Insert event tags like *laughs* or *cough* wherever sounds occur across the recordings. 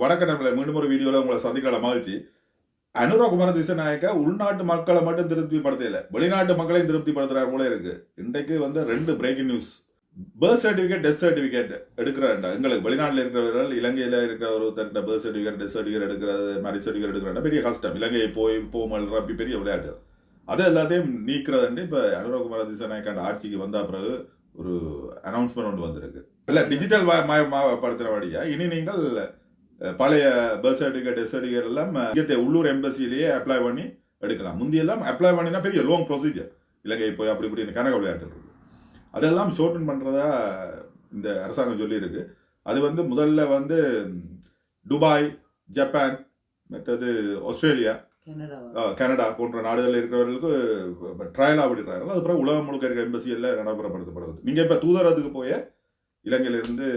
வடக்கடலை மீண்டும் ஒரு வீடியோவில் உங்களை சந்திக்கல மகிழ்ச்சி. அனுரா குமார திசநாயக்க உள்நாட்டு மக்களை மட்டும் திருப்திப்படுத்தல. வெளிநாட்டு மக்களையும் திருப்திப்படுத்துறாரு போல இருக்கு. இன்றைக்கு வந்து ரெண்டு breaking news birth certificate death certificate எடுக்கிறாண்டா எங்களுக்கு வெளிநாட்டில் இருக்கிறவர்கள் இலங்கையில் இருக்கிற ஒருத்தர்கிட்ட பர்த் சர்டிஃபிகேட் டெத் சர்டிஃபிகேட் எடுக்கிறது மேரேஜ் சர்டிஃபிகேட் எடுக்கிறாண்டா பெரிய கஷ்டம். இலங்கையை போய் போமல் அப்படி பெரிய விளையாட்டு. அது எல்லாத்தையும் நீக்கிறதுண்டு இப்போ அனுரகுமார திசநாயக்காண்ட ஆட்சிக்கு வந்த பிறகு ஒரு அனௌன்ஸ்மெண்ட் ஒன்று வந்திருக்கு. இல்லை டிஜிட்டல் மயப்படுத்தினபடியா இனி நீங்கள் பழைய பர்த் சர்டிஃபிகேட் டெத் சர்டிஃபிகேட் எல்லாம் இங்கத்தை உள்ளூர் எம்பசிலேயே அப்ளை பண்ணி எடுக்கலாம். முந்தியெல்லாம் அப்ளை பண்ணினா பெரிய லோங் ப்ரொசீஜர் இலங்கை போய் அப்படி இப்படி கணக்கு விளையாட்டு இருக்கு. அதெல்லாம் ஷோர்டன் பண்ணுறதா இந்த அரசாங்கம் சொல்லியிருக்கு. அது வந்து முதல்ல வந்து துபாய் ஜப்பான் மற்றது ஆஸ்திரேலியா கனடா. போன்ற நாடுகளில் இருக்கிறவர்களுக்கு ட்ரையலாக விடுறார்கள் அது பிறகு உலகம் முழுக்க இருக்கிற எம்பசியில் நடைமுறைப்படுத்தப்படுது நீங்கள் இப்போ தூதரத்துக்கு போய இலங்கையிலிருந்து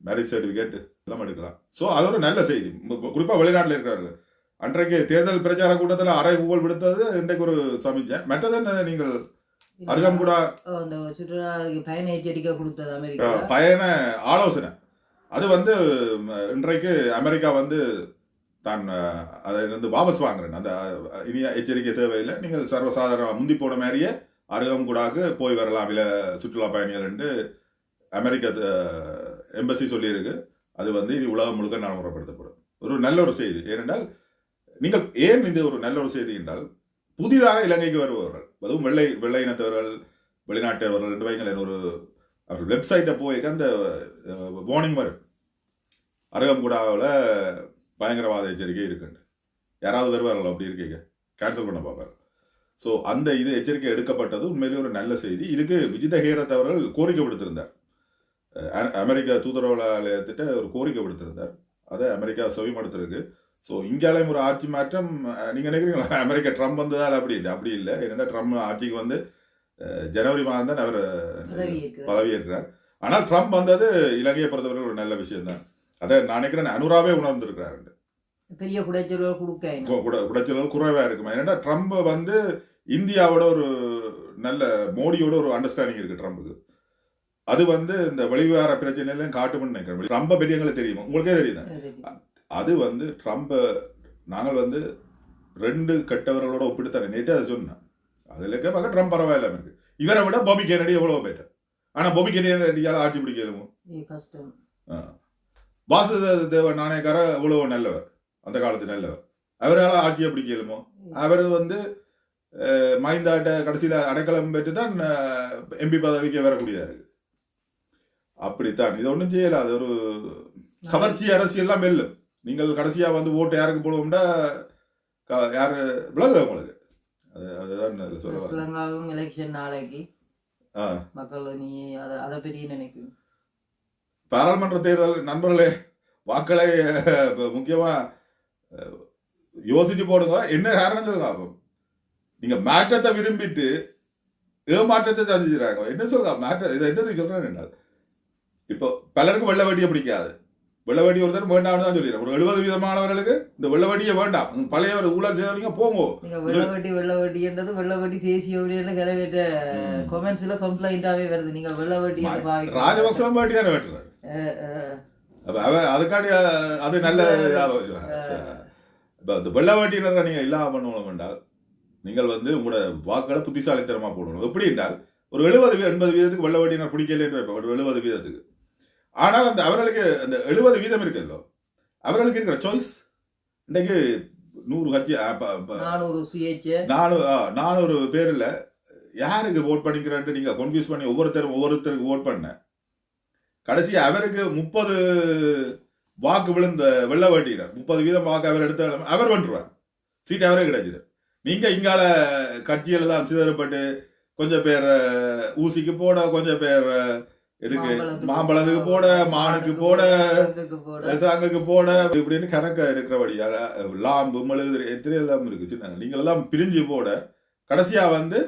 மேரேஜ் சர்டிஃபிகேட் எல்லாம் எடுக்கலாம். ஸோ அது ஒரு நல்ல செய்தி. குறிப்பாக வெளிநாட்டில் இருக்கிறவர்கள் அன்றைக்கு தேர்தல் பிரச்சார கூட்டத்தில் அரை ஊழல் விடுத்தது இன்றைக்கு ஒரு சமிச்சை மற்றது நீங்கள்? அருகாம் கூட? சுற்றுலா பயண எச்சரிக்கை கொடுத்தது அமெரிக்கா. பயண ஆலோசனை. அது வந்து இன்றைக்கு அமெரிக்கா வந்து தான் அதை வந்து வாபஸ் வாங்குறேன். அந்த அஹ், இனி எச்சரிக்கை தேவையில்லை. நீங்கள் சர்வசாதாரண முந்தி போன மாதிரியே அருகம்கூடாக்கு போய் வரலாம். இல்லை சுற்றுலா பயணிகள் என்று அமெரிக்க எம்பசி சொல்லியிருக்கு. அது வந்து இனி உலகம் முழுக்க நடைமுறைப்படுத்தப்படும் ஒரு நல்ல ஒரு செய்தி. ஏனென்றால் நீங்கள் ஏன் இது ஒரு நல்ல ஒரு செய்தி என்றால் புதிதாக இலங்கைக்கு வருபவர்கள் அதுவும் வெள்ளை வெள்ளை இனத்தவர்கள் வெளிநாட்டவர்கள் என்று வைங்களேன் ஒரு அவர் வெப்சைட்டை போய் அந்த வார்னிங் வரும். அருகம்குடாவில் பயங்கரவாத எச்சரிக்கை இருக்குண்டு யாராவது வருவார்கள் அப்படி இருக்கீங்க. கேன்சல் பண்ண பார்ப்பார் ஸோ அந்த இது எச்சரிக்கை எடுக்கப்பட்டது உண்மையிலேயே ஒரு நல்ல செய்தி. இதுக்கு விஜித ஹேரத் அவர்கள் கோரிக்கை விடுத்திருந்தார். அமெரிக்க தூதரவாலயத்திட்ட ஒரு கோரிக்கை விடுத்திருந்தார். அதை அமெரிக்கா செவிமடுத்திருக்கு. ஸோ இந்தியாலையும் ஒரு ஆட்சி மாற்றம் அஹ், நீங்க நினைக்கிறீங்களா? *laughs* அமெரிக்கா ட்ரம்ப் வந்ததால் அப்படி இல்லை. அப்படி இல்லை. என்னென்னா ட்ரம்ப் ஆட்சிக்கு வந்து ஜனவரி மாதம் தான் அவர் பதவி இருக்கிறார் பதவி இருக்கிறார் ஆனால் ட்ரம்ப் வந்தது இலங்கையை பொறுத்தவரை ஒரு நல்ல விஷயம் தான் அதை நான் நினைக்கிறேன் அனுராவே உணர்ந்திருக்கிறாரு. பெரிய குடைச்சல்கள் கொடுக்க குட- குடைச்சல்கள் குறைவா இருக்குமா? ஏன்னா ட்ரம்ப் வந்து இந்தியாவோட ஒரு நல்ல மோடியோட ஒரு அண்டர்ஸ்டாண்டிங் இருக்கு ட்ரம்புக்கு அது வந்து இந்த வெளிவிவகார பிரச்சனையில காட்டும்னு நினைக்கிறேன். ட்ரம்ப பெரியவங்களுக்கு தெரியுமா? உங்களுக்கே தெரியுது? அது வந்து ட்ரம்ப நாங்கள் வந்து ரெண்டு கெட்டவர்களோட ஒப்பிட்டு நேற்று அதை சொன்னேன். அதில் இருக்க பார்க்க ட்ரம்ப் பரவாயில்லாம இருக்கு இவரை விட பாபி கெனடி எவ்வளோ பெட்டர் ஆனால் பாபி கெனடியால் ஆட்சி பிடிக்கலுமோ கஷ்டம். வாசுதேவ நாணயக்கார இவ்வளோ நல்லவர். அந்த காலத்து நல்லவர். அவரால் ஆட்சியை பிடிக்கலுமோ அவர் வந்து மைந்தாட்ட கடைசியில் அடைக்கலம் பெற்று தான் எம்பி பதவிக்கு வரக்கூடியதா இருக்கு அப்படித்தான். இது ஒன்றும் செய்யல அது ஒரு கவர்ச்சி அரசியல்லாம் வெல்லும் நீங்கள் கடைசியா வந்து ஓட்டு யாருக்கு போடுவோம்னா யாரு? விலகு உங்களுக்கு. அது அதுதான் அதில் சொல்ல வரேன். ஸ்ரீலங்காவும் எலெக்ஷன் நாளைக்கு. ஆ. மக்கள் நீ அதை அதை பற்றி நினைக்கும். பாராளுமன்ற தேர்தல் நண்பர்களே வாக்களை அஹ், இப்ப முக்கியமா அஹ், யோசிச்சு போடுங்க. என்ன காரணம் சொல்லுங்க அப்போ. நீங்க மாற்றத்தை விரும்பிட்டு ஏமாற்றத்தை சந்திச்சுறாங்க என்ன சொல்லுங்க மாற்ற இதை என்னது சொல்றேன் என்ன இப்போ பலருக்கு வெள்ள வட்டியை பிடிக்காது. வெள்ள வட்டி ஒருத்தர் வேண்டாம்னு தான் சொல்லிடுறேன். ஒரு எழுபது விதமானவர்களுக்கு இந்த வெள்ள வட்டியை வேண்டாம். பழைய ஒரு ஊழல் செய்தவங்க போங்க. நீங்க வெள்ளவட்டி வெள்ளவட்டின்றது வெள்ளவட்டி தேசிய ஒளியில கிளவிட்ட கொமெண்ட்ஸ்ல கம்ப்ளைண்டாவே வருது. நீங்கள் வெள்ளவட்டி என்று பாவிக்க ராஜபக்சம் வட்டி தானே வெட்டுறாரு அதுக்காண்டி அது நல்ல இப்போ இந்த வெள்ள வட்டியினரை நீங்கள் இல்லாமல் பண்ணணும் என்றால் நீங்கள் வந்து உங்களோட வாக்களை புத்திசாலித்தனமாக போடணும். எப்படி என்றால் ஒரு எழுபது எண்பது வீதத்துக்கு வெள்ள வட்டியினர் பிடிக்கலன்னு வைப்பேன். ஒரு எழுபது வீதத்துக்கு. ஆனால் அந்த அவர்களுக்கு அந்த எழுபது வீதம் இருக்குல்லோ அவர்களுக்கு இருக்கிற சாய்ஸ் இன்றைக்கு நூறு கட்சி நானூறு சுயேட்சை. நானூ ஆ, நானூறு பேரில் யாருக்கு ஓட் பண்ணிக்கிறேன்ட்டு நீங்கள் கன்ஃபியூஸ் பண்ணி ஒவ்வொருத்தரும் ஒவ்வொருத்தருக்கு ஓட் பண்ண? கடைசி அவருக்கு முப்பது வாக்கு விழுந்த வெள்ள வேட்டினார் முப்பது வீதம் வாக்கு அவர் எடுத்த அவர் வந்துருவார் சீட் அவரே கிடைச்சிது. நீங்க இங்கால கட்சியில தான் சிதறப்பட்டு கொஞ்சம் பேர் ஊசிக்கு போட கொஞ்சம் பேர் அஹ், இதுக்கு மாம்பழத்துக்கு போட மானுக்கு போட மாம்பழத்துக்கு போட. இப்படின்னு கணக்கா இருக்கிறபடி அஹ், லாம்பு மெழுகு எத்தனை எல்லாம் இருக்கு சின்ன நீங்கள் எல்லாம் பிரிஞ்சு போட கடைசியா வந்து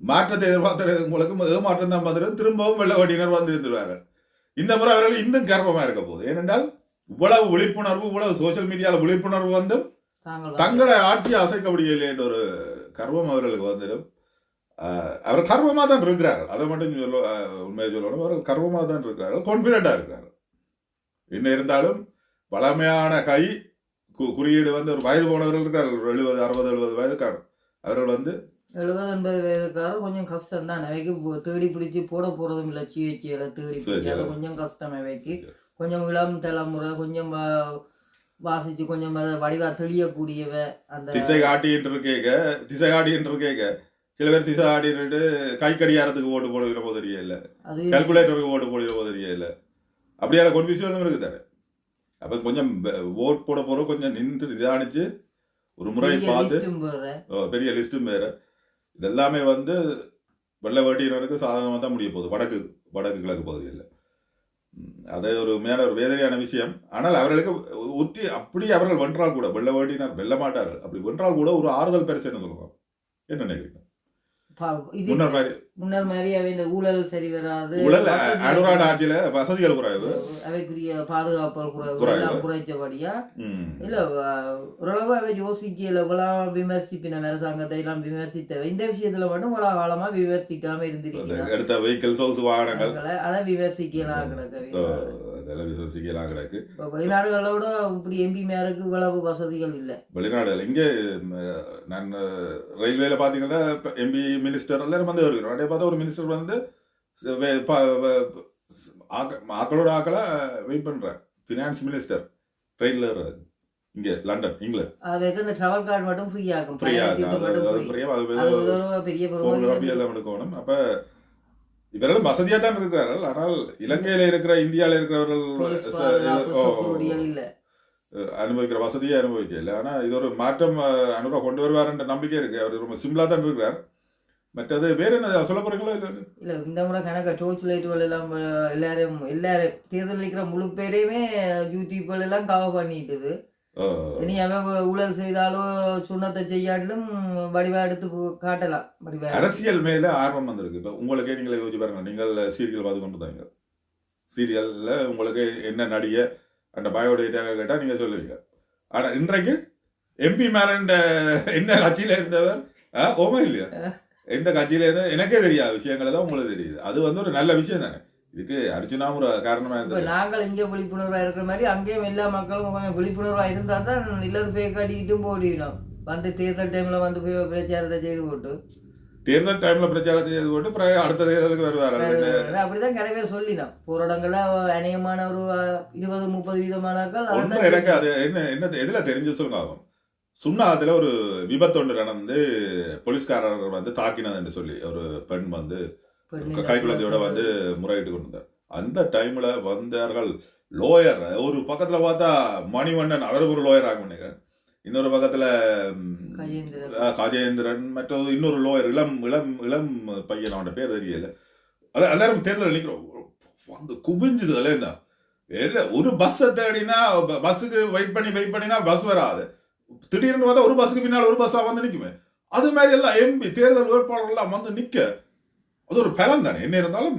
மாற்றத்தை எதிர்பார்த்த உங்களுக்கு ஏமாற்றம் தான் வந்துடும் திரும்பவும் வெள்ள வட்டியினர் வந்து இருந்துருவாங்க இந்த முறை அவர்கள் இன்னும் கர்ப்பமா இருக்க போகுது. ஏனென்றால் இவ்வளவு விழிப்புணர்வு இவ்வளவு சோஷியல் மீடியால விழிப்புணர்வு வந்து தாங்கள் ஆட்சியை அசைக்க முடியலை என்ற ஒரு கர்வம் அவர்களுக்கு வந்துடும். அவர் கர்வமா தான் இருக்கிறார்கள். அதை மட்டும் சொல்ல உண்மையை சொல்லணும். அவர்கள் கர்வமா தான் இருக்கிறார்கள். கான்பிடண்டா இருக்கிறார்கள். என்ன இருந்தாலும் பழமையான கை கு- குறியீடு வந்து ஒரு வயது போனவர்கள் இருக்கார் எழுபது அறுபது எழுபது வயதுக்காரர். அவர்கள் வந்து எழுபது எண்பது வயதுக்காரர் கொஞ்சம் கஷ்டம் தான் அவைக்கு தேடி பிடிச்சி போட போறதும் இல்லை. சிஹெச்சியில தேடி பிடிச்சி அது கொஞ்சம் கஷ்டம் அவைக்கு கொஞ்சம் இளம் தலைமுறை கொஞ்சம் வாசிச்சு கொஞ்சம் வடிவா தெளியக்கூடியவ அந்த திசை காட்டின்னு இருக்கேக்க திசை காட்டின்னு இருக்கேக்க சில பேர் திசை காட்டின்னுட்டு கை கடிகாரத்துக்கு ஓட்டு போடுகிற தெரியல அது கால்குலேட்டருக்கு ஓட்டு போடுகிற போது தெரியல அப்படியான கன்ஃபியூஷனும் இருக்கு தானே. அப்போ கொஞ்சம் ஓட் போட போகிற கொஞ்சம் நின்று நிதானிச்சு ஒரு முறை பார்த்து பெரிய லிஸ்ட்டும் வேற. இதெல்லாமே வந்து வெள்ளை வேட்டியினருக்கு சாதகமாக தான் முடிய போகுது. வடக்கு வடக்கு கிழக்கு பகுதியில் அது ஒரு உண்மையான ஒரு வேதனையான விஷயம். ஆனால் அவர்களுக்கு ஒற்றி அப்படி அவர்கள் வென்றால் கூட வெள்ளை வேட்டியினர் வெல்ல மாட்டார்கள். அப்படி வென்றால் கூட ஒரு ஆறுதல் பரிசு என்ன சொல்லுவாங்க? என்ன நினைக்கிறீங்க? முன்னர் மாதிரி. அவை இந்த ஊழல் சரி வராது அனுராட ஆட்சியில வசதிகள் குறைவு. அவைக்குரிய பாதுகாப்புகள் குறைவு. எல்லாம் குறைச்சபடியா. இல்ல ஓரளவு அவை யோசிக்கல இவ்வளவு விமர்சிப்பின அரசாங்கத்தை எல்லாம் விமர்சித்த இந்த விஷயத்துல மட்டும் இவ்வளவு காலமா விமர்சிக்காம இருந்திருக்கிறாங்க அதை விமர்சிக்கலாம் கிடக்க அதெல்லாம் விசுவசிக்கலாம் கிடக்கு. இப்ப வெளிநாடுகளோட இப்படி எம்பி மேருக்கு இவ்வளவு வசதிகள் இல்ல. வெளிநாடுகள் இங்கே நான் ரயில்வேல பார்த்தீங்கன்னா எம்பி மினிஸ்டர் எல்லாரும் வந்து வருகிறோம் அப்படியே பார்த்தா ஒரு மினிஸ்டர் வந்து ஆக்களோட ஆக்களை வெயிட் பண்றார். ஃபினான்ஸ் மினிஸ்டர் ட்ரெயினில் ஏறுறாரு இங்கே லண்டன் இங்கிலாந்து அதுக்கு இந்த டிராவல் கார்டு மட்டும் ஃப்ரீ ஆகும். Free. ஃப்ரீயாக அது பெரிய எல்லாம் எடுக்கணும். அப்ப இவரெல்லாம் வசதியா தான் இருக்கிறார்கள். ஆனால் இலங்கையில இருக்கிற இந்தியால இருக்கிறவர்கள் அனுபவிக்கிற வசதியை அனுபவிக்கல. ஆனா இது ஒரு மாற்றம் அனுரா கொண்டு வருவாருன்ற நம்பிக்கை இருக்கு. அவர் ரொம்ப சிம்பிளா தான் இருக்கிறார். மற்றது வேற என்ன சொல்ல போறீங்களோ இல்ல இல்ல இந்த முறை கணக்க டோர்ச் லைட்டுகள் எல்லாம் எல்லாரும் எல்லாரும் தேர்தல் நிற்கிற முழு பேரையுமே யூடியூப்கள் எல்லாம் கவர் பண்ணிட்டுது. இனி அவன் ஊழல் செய்தாலோ சுண்ணத்தை செய்யாட்டிலும் வடிவா எடுத்து காட்டலாம். வடிவா. அரசியல் மேல ஆர்வம் வந்திருக்கு. இப்ப உங்களுக்கே நீங்களே யோசிச்சு பாருங்க. நீங்கள் சீரியல் பார்த்து கொண்டு தாங்க சீரியல்ல உங்களுக்கு என்ன நடிகை அந்த பயோடேட்டாக கேட்டா நீங்க சொல்லுவீங்க. ஆனா இன்றைக்கு எம்பி மேரண்ட என்ன கட்சியில இருந்தவர்? ஓமா இல்லையா? எந்த கட்சியில இருந்த? எனக்கே தெரியாத. விஷயங்கள் தான் உங்களுக்கு தெரியுது. அது வந்து ஒரு நல்ல விஷயம் தானே. இதுக்கு அர்ஜுனாவும் ஒரு காரணமா இப்ப இருந்தது நாங்கள் இங்கே விழிப்புணர்வா இருக்கிற மாதிரி அங்கேயும் எல்லா மக்களும் கொஞ்சம் விழிப்புணர்வா இருந்தா தான் இல்லது போய் கட்டிக்கிட்டும் போடிடும் வந்து தேர்தல் டைம்ல வந்து போய் பிரச்சாரத்தை செய்து போட்டு. தேர்தல் டைம்ல பிரச்சாரம் செய்து போட்டு பிறகு அடுத்த தேர்தலுக்கு வருவார். அப்படிதான் நிறைய பேர் சொல்லினோம் போற இடங்கள்ல அநேகமான ஒரு இருபது முப்பது வீதமானாக்கள் எனக்கு அது என்ன என்ன எதுல தெரிஞ்சு சொல்லுங்க. ஆகும் சுண்ணாத்துல ஒரு விபத்து ஒன்று நடந்து போலீஸ்காரர்கள் வந்து தாக்கினது என்று சொல்லி ஒரு பெண் வந்து கைக்குழந்தையோட வந்து முறையிட்டு கொண்டு அந்த டைம்ல வந்தார்கள் லோயர் ஒரு பக்கத்துல பார்த்தா மணிவண்ணன் அவர் ஒரு லோயர் ஆகும் நினைக்கிறேன். இன்னொரு பக்கத்துல கஜேந்திரன். மற்றது இன்னொரு லோயர் இளம் இளம் இளம் பையன் அவனோட பேர் தெரியல. அது எல்லாரும் தேர்தல் நிற்கிறோம் வந்து குவிஞ்சுது வேற ஒரு பஸ்ஸை தேடினா பஸ்ஸுக்கு வெயிட் பண்ணி வெயிட் பண்ணினா பஸ் வராது. திடீர்னு பார்த்தா ஒரு பஸ்ஸுக்கு பின்னால் ஒரு பஸ்ஸா வந்து நிக்குமே. அது மாதிரி எல்லாம் எம்பி தேர்தல் வேட்பாளர்கள் எல்லாம் வந்து நிக்க. அது ஒரு பலம் தானே. என்ன இருந்தாலும்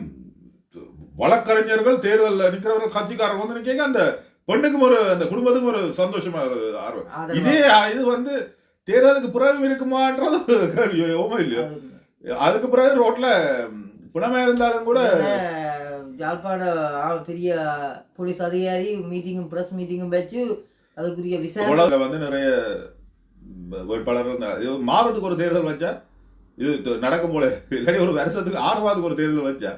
வழக்கறிஞர்கள் தேர்தலில் நிற்கிறவர்கள் கட்சிக்காரர்கள் வந்து நிற்க அந்த பெண்ணுக்கும் ஒரு அந்த குடும்பத்துக்கும் ஒரு சந்தோஷமா ஆர்வம். இதே இது வந்து தேர்தலுக்கு பிறகு இருக்குமான்றது கேள்வி ஓமா இல்லையோ. அது- அதுக்கு பிறகு ரோட்ல குணமா இருந்தாலும் கூட யாழ்ப்பாண பெரிய போலீஸ் அதிகாரி மீட்டிங்கும் பிரஸ் மீட்டிங்கும் வச்சு அதுக்குரிய விசாரணை வந்து நிறைய வேட்பாளர்கள் மாதத்துக்கு ஒரு தேர்தல் வச்சா இது நடக்கும் போல இல்லாட்டி ஒரு வருஷத்துக்கு ஆறு மாதத்துக்கு ஒரு தேர்தல் வச்சா.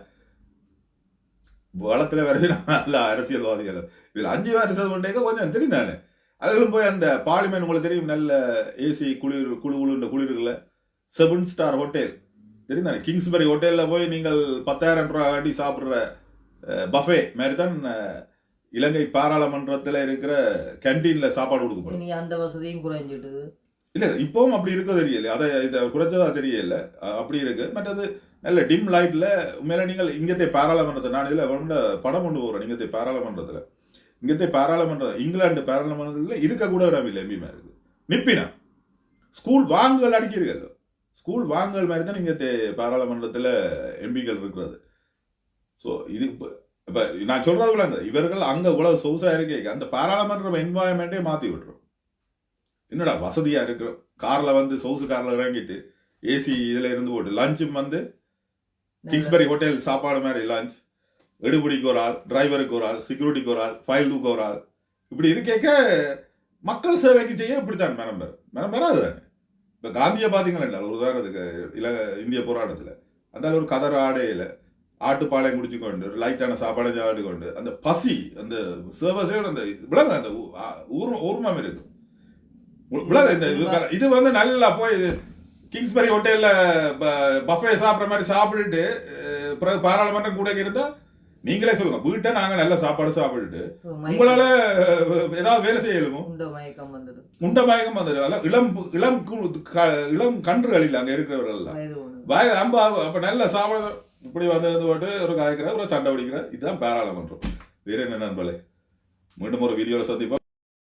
வளத்துல வரையும் நல்ல அரசியல்வாதிகள். இதில் அஞ்சு வருஷம் கொண்டேக்க கொஞ்சம் தெரியும் நான் அதிலும் போய் அந்த பார்லிமெண்ட் உங்களுக்கு தெரியும் நல்ல ஏசி குளிர் குழு குழுன்ற குளிர்களில். செவன் ஸ்டார் ஹோட்டல் தெரியும் தானே கிங்ஸ்பரி ஹோட்டலில் போய் நீங்கள் பத்தாயிரம் ரூபா காட்டி சாப்பிட்ற பஃபே மாதிரி தான் இலங்கை பாராளுமன்றத்தில் இருக்கிற கேன்டீனில் சாப்பாடு கொடுக்கப்படும். நீங்கள் அந்த வசதியும் குறைஞ்சிட்டு இல்லை இப்போவும் அப்படி இருக்க தெரியல. அதை இதை குறைச்சதா தெரியல. அப்படி இருக்கு. மற்றது நல்ல டிம் லைட்டில் உண்மையில நீங்கள் இங்கத்தை பாராளுமன்றத்தை நான் இதில் படம் கொண்டு போகிறேன் இங்கத்தை பாராளுமன்றத்தில். இங்கத்தை பாராளுமன்றம் இங்கிலாந்து பாராளுமன்றத்தில் இருக்கக்கூட கூட இடம் இல்லை எம்பிமா இருக்குது நிப்பினா? ஸ்கூல் வாங்குகள் அடிக்கிறீர்கள். ஸ்கூல் வாங்குகள் மாதிரி தான் இங்கத்தை பாராளுமன்றத்தில் எம்பிகள் இருக்கிறது. ஸோ இது இப்போ இப்போ நான் சொல்கிறது விளங்க இவர்கள் அங்கே இவ்வளவு சொகுசாக இருக்கே அந்த பாராளுமன்ற என்வாயன்மெண்ட்டே மாற்றி விட்டுரும். என்னடா வசதியா இருக்கிறோம் கார்ல வந்து சொகுசு கார்ல இறங்கிட்டு ஏசி இதுல இருந்து போட்டு லஞ்சும் வந்து கிங்ஸ்பரி ஹோட்டல் சாப்பாடு மாதிரி லஞ்ச் எடுபிடிக்கு ஒரு ஆள் டிரைவருக்கு ஒரு ஆள் செக்யூரிட்டிக்கு ஒரு ஆள் ஃபைல் தூக்க ஒரு ஆள். இப்படி இருக்கேக்க மக்கள் சேவைக்கு செய்ய இப்படித்தான் மனம் பெறும் மனம் பெறாது தானே? இப்போ காந்தியை பார்த்தீங்களா ஒரு உதாரணத்துக்கு இல இந்திய போராட்டத்தில். அந்த ஒரு கதர் ஆடையில் ஆட்டுப்பாளையம் குடிச்சு கொண்டு ஒரு லைட்டான சாப்பாடை சாப்பிட்டு கொண்டு அந்த பசி அந்த அந்த விலங்கு அந்த ஊ- ஆ, ஊர்ம ஊர்மம் இருக்கு. உ- விலங்கு இந்த இது வந்து நல்லா போய் கிங்ஸ்பரி ஹோட்டல்ல பஃபே சாப்பிட்ற மாதிரி சாப்பிட்டுட்டு பிறகு பாராளுமன்றம் கூட இருந்தா நீங்களே சொல்லுங்க. வீட்டை நாங்க நல்ல சாப்பாடு சாப்பிட்டுட்டு உங்களால ஏதாவது வேலை மயக்கம் வந்துடும் உண்ட மயக்கம் வந்துடும் அதான் இளம் இளம் இளம் கன்றுகள் இல்லை அங்க இருக்கிறவர்கள் எல்லாம். அம்பா அப்ப நல்ல சாப்பாடு இப்படி வந்து வந்து போட்டு ஒரு காய்க்கிற ஒரு சண்டை பிடிக்கிற இதுதான் பாராளுமன்றம். வேற என்ன நண்பர்களே? மீண்டும் ஒரு வீடியோல சந்திப்போம்.